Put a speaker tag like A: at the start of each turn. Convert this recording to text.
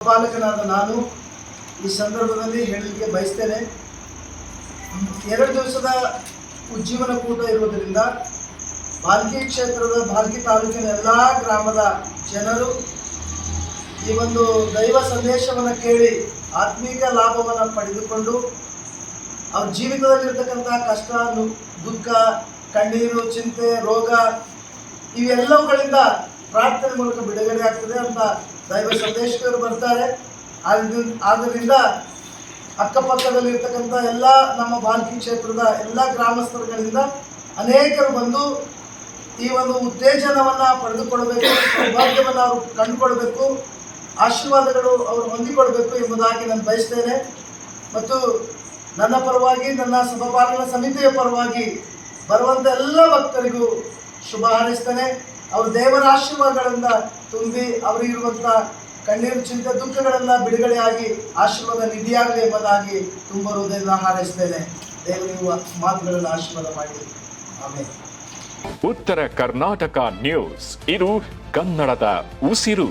A: ಪಾಲಕನಾದ ನಾನು ಈ ಸಂದರ್ಭದಲ್ಲಿ ಹೇಳಲಿಕ್ಕೆ ಬಯಸ್ತೇನೆ. ಎರಡು ದಿವಸದ ಉಜ್ಜೀವನ ಕೂಟ ಇರುವುದರಿಂದ ಬಾಲ್ಕಿ ಕ್ಷೇತ್ರದ ಬಾಲ್ಕಿ ತಾಲೂಕಿನ ಎಲ್ಲ ಗ್ರಾಮದ ಜನರು ಈ ಒಂದು ದೈವ ಸಂದೇಶವನ್ನು ಕೇಳಿ ಆತ್ಮೀಕ ಲಾಭವನ್ನು ಪಡೆದುಕೊಂಡು ಅವ್ರ ಜೀವಿತದಲ್ಲಿರ್ತಕ್ಕಂಥ ಕಷ್ಟ ದುಃಖ, ಕಣ್ಣೀರು, ಚಿಂತೆ, ರೋಗ ಇವೆಲ್ಲವುಗಳಿಂದ ಪ್ರಾರ್ಥನೆ ಮೂಲಕ ಬಿಡುಗಡೆ ಆಗ್ತದೆ ಅಂತ ದೈವ ಸಂದೇಶಕರು ಬರ್ತಾರೆ. ಆದ್ದರಿಂದ ಅಕ್ಕಪಕ್ಕದಲ್ಲಿ ಇರ್ತಕ್ಕಂಥ ಎಲ್ಲ ನಮ್ಮ ಬಾಲ್ಕಿ ಕ್ಷೇತ್ರದ ಎಲ್ಲ ಗ್ರಾಮಸ್ಥರುಗಳಿಂದ ಅನೇಕರು ಬಂದು ಈ ಒಂದು ಉತ್ತೇಜನವನ್ನು ಪಡೆದುಕೊಳ್ಬೇಕು ಸೌಭಾಗ್ಯವನ್ನು ಅವರು ಕಂಡುಕೊಳ್ಬೇಕು, ಆಶೀರ್ವಾದಗಳು ಅವರು ಹೊಂದಿಕೊಳ್ಬೇಕು ಎಂಬುದಾಗಿ ನಾನು ಬಯಸ್ತೇನೆ. ಮತ್ತು ನನ್ನ ಪರವಾಗಿ, ನನ್ನ ಸಭಾಪಾಲನಾ ಸಮಿತಿಯ ಪರವಾಗಿ ಬರುವಂಥ ಎಲ್ಲ ಭಕ್ತರಿಗೂ ಶುಭ ಹಾರೈಸ್ತೇನೆ. ಅವರು ದೇವರ ಆಶೀರ್ವಾದಗಳಿಂದ ತುಂಬಿ ಅವರಿಗಿರುವಂಥ ಕಣ್ಣೀರು ಚಿಂತೆ ದುಃಖಗಳೆಲ್ಲ ಬಿಡುಗಡೆಯಾಗಿ ಆಶೀರ್ವಾದ ನಿಧಿಯಾಗಲಿ ಎಂಬುದಾಗಿ ತುಂಬ ಹೃದಯದ ಹಾರೈಸ್ತೇನೆ. ದೇವರಿರುವ ಮಾತುಗಳನ್ನು ಆಶೀರ್ವಾದ ಮಾಡಿ. ಆಮೇಲೆ
B: ಉತ್ತರ ಕರ್ನಾಟಕ ನ್ಯೂಸ್. ಇದು ಕನ್ನಡದ ಉಸಿರು.